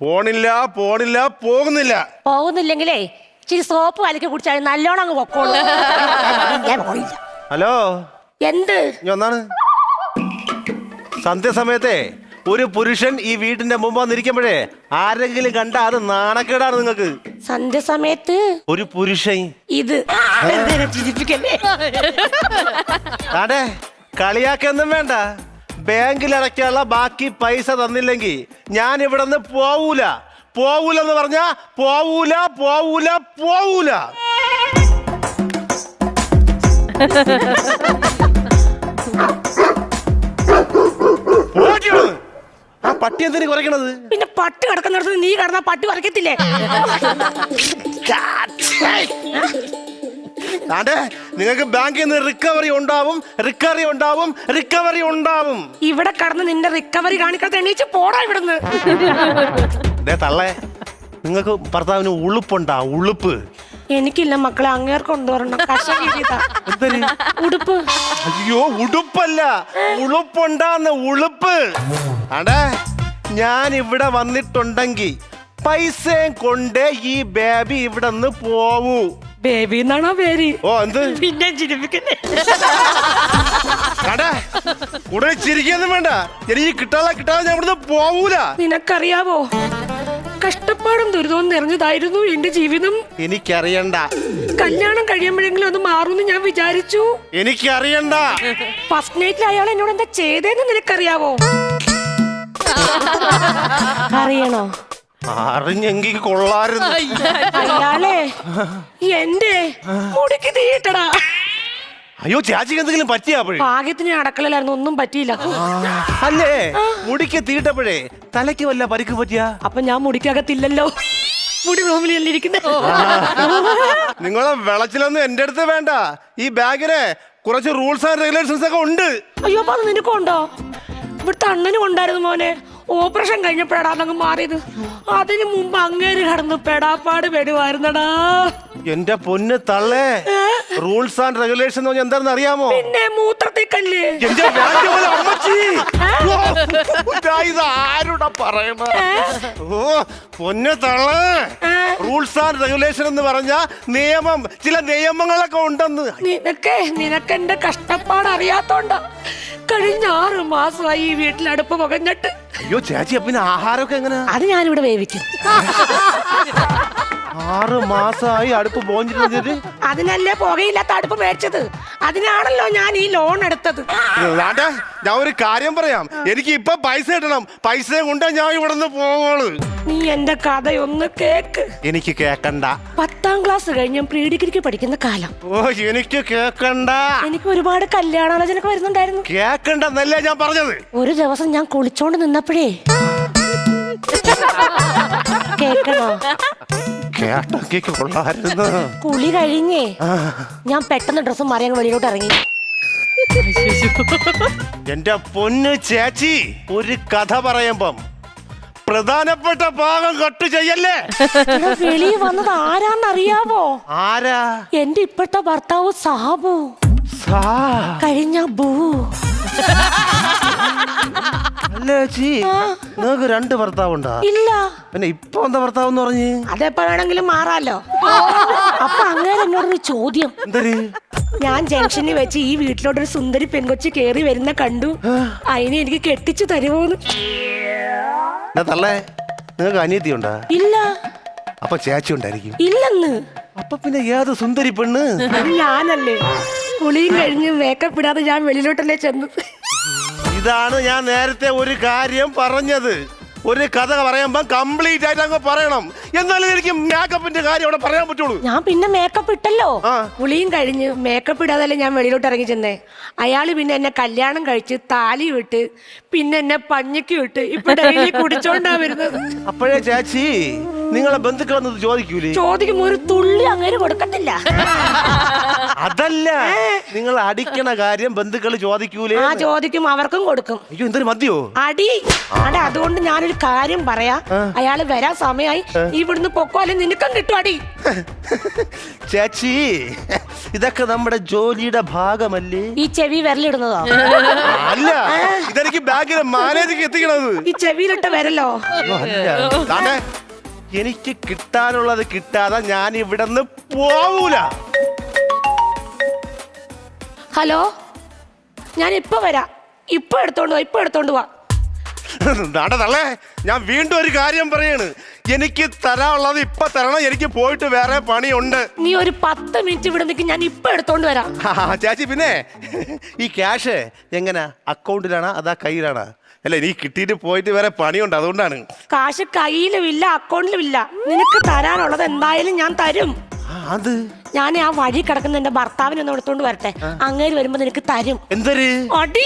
പോണില്ല പോണില്ല പോകുന്നില്ല. പോകുന്നില്ലെങ്കിലേ ഇച്ചിരി സോപ്പ് കലക്കി കുടിച്ചാൽ നല്ലോണം അങ്ങ് പൊക്കോളൂ. ഞാൻ പോയില്ല. ഹലോ? എന്ത്? ഇനി ഒന്നാണ് സന്ധ്യസമയത്തെ ഒരു പുരുഷൻ ഈ വീടിന്റെ മുമ്പ് വന്നിരിക്കുമ്പോഴേ ആരെങ്കിലും കണ്ട അത് നാണക്കേടാണ് നിങ്ങൾക്ക്. സന്ധ്യസമയത്ത് ഒരു പുരുഷൻ. ഇത്. എന്നെ ചിരിപ്പിക്കല്ലേ? കളിയാക്കൊന്നും വേണ്ട. ബാങ്കിൽ അടയ്ക്കാനുള്ള ബാക്കി പൈസ തന്നില്ലെങ്കിൽ ഞാൻ ഇവിടെ നിന്ന് പോവൂല. എന്ന് പറഞ്ഞാ പോവൂല പോവൂല പോവൂല. ആ പട്ടി എന്തിനു കുറയ്ക്കണത്? പിന്നെ പട്ടി കിടക്കുന്നിടത്ത് നീ കിടന്ന പട്ടി വരയ്ക്കത്തില്ലേ അതെ നിങ്ങൾക്ക് ബാങ്കിൽ നിന്ന് റിക്കവറി ഉണ്ടാവും റിക്കവറി ഉണ്ടാവും റിക്കവറി ഉണ്ടാവും. ഇവിടെ കടന്ന് നിന്റെ റിക്കവറി കാണിക്കാത്ത എണീച്ച് പോടാ ഇവിടുന്ന്. ദേ തള്ളേ നിങ്ങൾക്ക് ഭർത്താവിന് ഉളുപ്പുണ്ടാ ഉളുപ്പ്. എനിക്കില്ല മക്കളെ അങ്ങേർക്ക് കൊണ്ടുവരണം എന്തൊരു ഉടുപ്പ്. അയ്യോ ഉടുപ്പല്ല. ഉളുപ്പുണ്ടാന്ന് ഉളുപ്പ്. അടേ ഞാൻ ഇവിടെ വന്നിട്ടുണ്ടെങ്കിൽ പൈസയും കൊണ്ട് ഈ ബേബി ഇവിടെ നിന്ന് പോവൂ. ബേബി എന്നാണോ പേര്? ഓ എന്ത്? പിന്നെ ചിരിപ്പിക്കുന്നേ. അടേ കൂടുതൽ ചിരിക്കൊന്നും വേണ്ട. എനിക്ക് കിട്ടാതെ കിട്ടാതെ ഞാൻ ഇവിടുന്ന് പോവൂല. നിനക്കറിയാവോ? കഷ്ടപ്പാടും ദുരിതവും നിറഞ്ഞതായിരുന്നു എന്റെ ജീവിതം. എനിക്കറിയണ്ട. കല്യാണം കഴിയുമ്പോഴെങ്കിലും അത് മാറുമെന്ന് ഞാൻ വിചാരിച്ചു. എനിക്കറിയണ്ട. ഫസ്റ്റ് നൈറ്റിൽ അയാൾ എന്നോട് എന്താ ചെയ്തതെന്ന് നിനക്കറിയാവോ? അറിയണോ? അറിഞ്ഞെങ്കിൽ കൊള്ളാരുന്നു. അയാളെ എന്റെ മുടിക്ക് തീയിട്ടടാ. അയ്യോ ചാച്ചിക്ക് എന്തെങ്കിലും പറ്റിയാപ്പോഴേ ഭാഗ്യത്തിന് അടക്കളയിലായിരുന്നു ഒന്നും പറ്റിയില്ല. അല്ലേ? മുടിക്ക് തീട്ടപ്പോഴേ തലയ്ക്ക് വല്ല പരിക്ക് പറ്റിയാ? അപ്പൊ ഞാൻ മുടിക്കകത്തില്ലല്ലോ. മുടി റൂമിലല്ലേ ഇരിക്കുന്നത് നിങ്ങളെ വിളച്ചിലൊന്നും എന്റെ അടുത്ത് വേണ്ട. ഈ ബാഗിന് കുറച്ച് റൂൾസ് ആൻഡ് റെഗുലേഷൻസ് ഒക്കെ ഉണ്ട്. അയ്യോ അപ്പൊ അത് നിനക്കുണ്ടോ? ഇവിടുത്തെ അണ്ണനും ഉണ്ടായിരുന്നു മോനെ. ഓപ്പറേഷൻ കഴിഞ്ഞപ്പോഴാണ് അങ്ങ് മാറിയത്. അതിനു മുമ്പ് അങ്ങേര് കടന്ന് പെടാപ്പാട് പെടുവായിരുന്നടാ എന്റെ പൊന്ന് തള്ളേ. റൂൾസ് ആൻഡ് റെഗുലേഷൻ എന്ന് പറഞ്ഞാൽ എന്താണെന്ന് അറിയാമോ? പിന്നെ മൂത്രത്തിൽ കല്ല്. എന്റെ ഭാഗ്യമുള്ള അമ്മച്ചി. ഓ, ഇത് ആരോടാ പറയണ ഓ പൊന്ന് തള്ളേ. റൂൾസ് ആൻഡ് റെഗുലേഷൻ എന്ന് പറഞ്ഞ നിയമം ചില നിയമങ്ങളൊക്കെ ഉണ്ടെന്ന്. നിനക്ക് നിനക്കെന്റെ കഷ്ടപ്പാട് അറിയാത്തോണ്ടാ. കഴിഞ്ഞ ആറ് മാസമായി ഈ വീട്ടിൽ അടുപ്പ് പുകഞ്ഞിട്ട്. അയ്യോ ചേച്ചി പിന്നെ ആഹാരമൊക്കെ എങ്ങനെയാ അത് ഞാനിവിടെ വേവിക്കും. ആറ് മാസമായി അടുപ്പ് പോഞ്ഞിട്ട് അതിനല്ലേ പുകയില്ലാത്ത അടുപ്പ് മേടിച്ചത്? അതിനാണല്ലോ ഞാൻ ഈ ലോൺ എടുത്തത്. ഞാൻ ഒരു കാര്യം പറയാം. എനിക്ക് ഇപ്പൊ പൈസ കിട്ടണം. പൈസ കൊണ്ട് ഞാൻ ഇവിടെ നിന്ന് പോവുള്ളൂ നീ എന്റെ കഥയൊന്ന് കേക്ക്. എനിക്ക് കേക്കണ്ട. പത്താം ക്ലാസ് കഴിഞ്ഞ പ്രീ ഡിഗ്രിക്ക് പഠിക്കുന്ന കാലം. ഓ എനിക്ക് കേക്കണ്ട. എനിക്ക് ഒരുപാട് കല്യാണാലോചന വരുന്നുണ്ടായിരുന്നു. കേക്കണ്ടെന്നല്ലേ ഞാൻ പറഞ്ഞത്. ഒരു ദിവസം ഞാൻ കുളിച്ചോണ്ട് നിന്നപ്പോഴേ. കേക്കണോ? കൊള്ളായിരുന്നു. കുളി കഴിഞ്ഞേ ഞാൻ പെട്ടെന്ന് ഡ്രസ്സ് മാറി അങ്ങ് വെളിയിലോട്ട് ഇറങ്ങി. എന്റെ പൊന്ന് ചേച്ചി ഒരു കഥ പറയുമ്പം പ്രധാനപ്പെട്ട ഭാഗം കട്ട് ചെയ്യല്ലേ? ഇവിടെ വെളിയിൽ വന്നത് ആരാന്നറിയാവോ? ആരാ? എന്റെ ഇപ്പോഴത്തെ ഭർത്താവ് സാബു. സാ. കഴിഞ്ഞ ബൂ. അല്ല ചേച്ചി? നിങ്ങൾക്ക് രണ്ട് ഭർത്താവുണ്ടാ? ഇല്ല. പിന്നെ ഇപ്പൊ എന്താ ഭർത്താവ് എന്ന് പറഞ്ഞ്? അതെപ്പോ വേണമെങ്കിലും മാറാലോ. അപ്പൊ അങ്ങനെ എന്നോടൊരു ചോദ്യം. എന്താ ഞാൻ ജംഗ്ഷനിൽ വെച്ച് ഈ വീട്ടിലോട്ട് ഒരു സുന്ദരി പെൺകൊച്ച് കേറി വരുന്ന കണ്ടു. അതിനെ എനിക്ക് കെട്ടിച്ചു തരുമോന്ന് എന്നാ തള്ളേ നിങ്ങൾക്ക് അനിയത്തി ഉണ്ടാ ഇല്ല. അപ്പൊ ചേച്ചി ഉണ്ടായിരിക്കും. ഇല്ലെന്ന്. അപ്പൊ പിന്നെ ഏത് സുന്ദരി പെണ്ണ്? അത് ഞാനല്ലേ. കുളിയും കഴിഞ്ഞ് മേക്കപ്പ് ഇടാതെ ഞാൻ വെളിയിലോട്ടല്ലേ ചെന്നത്. ഇതാണ് ഞാൻ നേരത്തെ ഒരു കാര്യം പറഞ്ഞത്. ഒരു കഥ പറയുമ്പോ കംപ്ലീറ്റ് ആയിട്ട് അങ്ങ് പറയണം. എന്നാലും എനിക്ക് മേക്കപ്പിന്റെ കാര്യം അവിടെ പറയാൻ പറ്റുള്ളൂ. ഞാൻ പിന്നെ മേക്കപ്പ് ഇട്ടല്ലോ. ആ. കുളിയും കഴിഞ്ഞ് മേക്കപ്പ് ഇടാതല്ലേ ഞാൻ വെളിയിലോട്ട് ഇറങ്ങി ചെന്നേ. അയാൾ പിന്നെ എന്നെ കല്യാണം കഴിച്ച് താലി വിട്ട് പിന്നെ എന്നെ പഞ്ഞിക്ക് വിട്ട് ഇപ്പൊ ഡെയിലി കുടിച്ചോണ്ടാ വരുന്നത്. അപ്പോഴേ ചേച്ചി നിങ്ങളെ ബന്ധുക്കളൊന്നും ചോദിക്കൂലേ? ചോദിക്കുമ്പോ ഒരു തുള്ളി അങ്ങനെ കൊടുക്കത്തില്ല. അതല്ല. നിങ്ങൾ അടിക്കണ കാര്യം ബന്ധുക്കൾ ചോദിക്കൂലേ ആ ചോദിക്കും അവർക്കും കൊടുക്കും. അയ്യോ എന്തൊരു മതിയോ അടി. അടെ അതുകൊണ്ട് ഞാനൊരു കാര്യം പറയാ. അയാൾ വരാൻ സമയമായി ഇവിടുന്ന് പൊക്കോ പൊക്കോലെ നിനക്കും കിട്ടും അടി. ചേച്ചി ഇതൊക്കെ നമ്മുടെ ജോലിയുടെ ഭാഗമല്ലേ? ഈ ചെവി വിരലിടുന്നതോ. അല്ല ഇതെനിക്ക് ബാങ്കിലെ മാനേജർക്ക് എത്തിക്കണത്. ഈ ചെവിയിലിട്ട വരല്ലോ. അല്ല. ദാണ്ടെ, എനിക്ക് കിട്ടാനുള്ളത് കിട്ടാതെ ഞാൻ ഇവിടെ നിന്ന് പോവൂല. ഹലോ? ഞാൻ ഇപ്പൊ വരാ. ഇപ്പൊ എടുത്തോണ്ട് വാ ഇപ്പൊ എടുത്തോണ്ട് വാ. നടതല്ലേ ഞാൻ വീണ്ടും ഒരു കാര്യം പറയാണ്. എനിക്ക് തരാനുള്ളത് ഇപ്പൊ തരണം എനിക്ക് പോയിട്ട് വേറെ പണിയുണ്ട്. നീ ഒരു പത്ത് മിനിറ്റ് ഇവിടെ നിൽക്കും ഞാൻ ഇപ്പൊ എടുത്തോണ്ട് വരാം. ആ, ചേച്ചി പിന്നെ ഈ ക്യാഷ് എങ്ങനെ? അക്കൗണ്ടിലാണോ അതാ കയ്യിലാണോ? അല്ല നീ കിട്ടിയിട്ട് പോയിട്ട് വേറെ പണിയുണ്ട് അതുകൊണ്ടാണ്. കാശ് കയ്യിലും ഇല്ല അക്കൗണ്ടിലും ഇല്ല. നിനക്ക് തരാനുള്ളത് എന്തായാലും ഞാൻ തരും. അത്? ഞാൻ ആ വഴി കിടക്കുന്ന എന്റെ ഭർത്താവിനെ ഒന്ന് എടുത്തോണ്ട് വരട്ടെ. അങ്ങേര് വരുമ്പോ നിനക്ക് തരും. എന്തൊരു? അടി.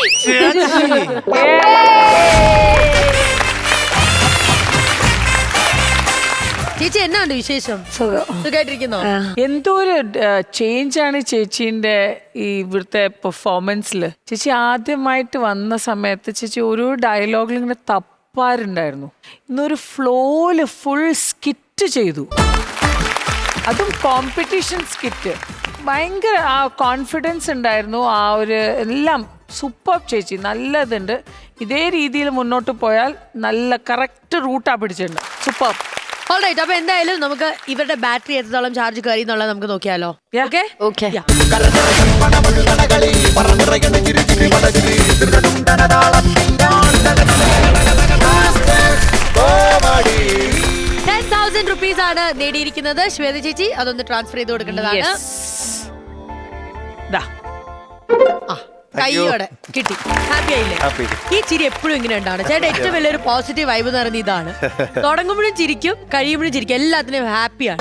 ചേച്ചി. എന്നാണ്ട് വിശേഷം? സുഖമായിട്ടിരിക്കുന്നു എന്തോ ഒരു ചേഞ്ച് ആണ് ചേച്ചീന്റെ ഈ ഇവിടുത്തെ പെർഫോമൻസിൽ ചേച്ചി ആദ്യമായിട്ട് വന്ന സമയത്ത് ചേച്ചി ഓരോ ഡയലോഗിൽ ഇങ്ങനെ തപ്പാറുണ്ടായിരുന്നു. ഇന്നൊരു ഫ്ലോയിൽ ഫുൾ സ്കിറ്റ് ചെയ്തു. അതും കോമ്പറ്റീഷൻ സ്കിറ്റ് ഭയങ്കര ആ കോൺഫിഡൻസ് ഉണ്ടായിരുന്നു. ആ ഒരു എല്ലാം സൂപ്പർ ചേച്ചി. നല്ലതുണ്ട് ഇതേ രീതിയിൽ മുന്നോട്ട് പോയാൽ നല്ല കറക്റ്റ് റൂട്ടാ പിടിച്ചിട്ടുണ്ട്. സൂപ്പർ ഓൾറൈറ്റ് അപ്പൊ എന്തായാലും നമുക്ക് ഇവരുടെ ബാറ്ററി എത്രത്തോളം ചാർജ് കയറി എന്നുള്ളത് നമുക്ക് നോക്കിയാലോ. ഓക്കെ ഓക്കെ ടെൻ നേടിയിരിക്കുന്നത് ശ്വേത ചേച്ചി. അതൊന്ന് ട്രാൻസ്ഫർ ചെയ്ത് കൊടുക്കേണ്ടതാണ്. ദാ. ആ, കൈയോടെ കിട്ടി. ഹാപ്പി ആയില്ലേ. ഈ ചിരി എപ്പോഴും ഇങ്ങനെ ഉണ്ടാണ് ചേട്ടാ ഏറ്റവും വലിയൊരു പോസിറ്റീവ് വൈബ് എന്ന് പറയുന്നത് ഇതാണ്. തുടങ്ങുമ്പോഴും ചിരിക്കും കഴിയുമ്പോഴും ചിരിക്കും. എല്ലാത്തിനും ഹാപ്പിയാണ്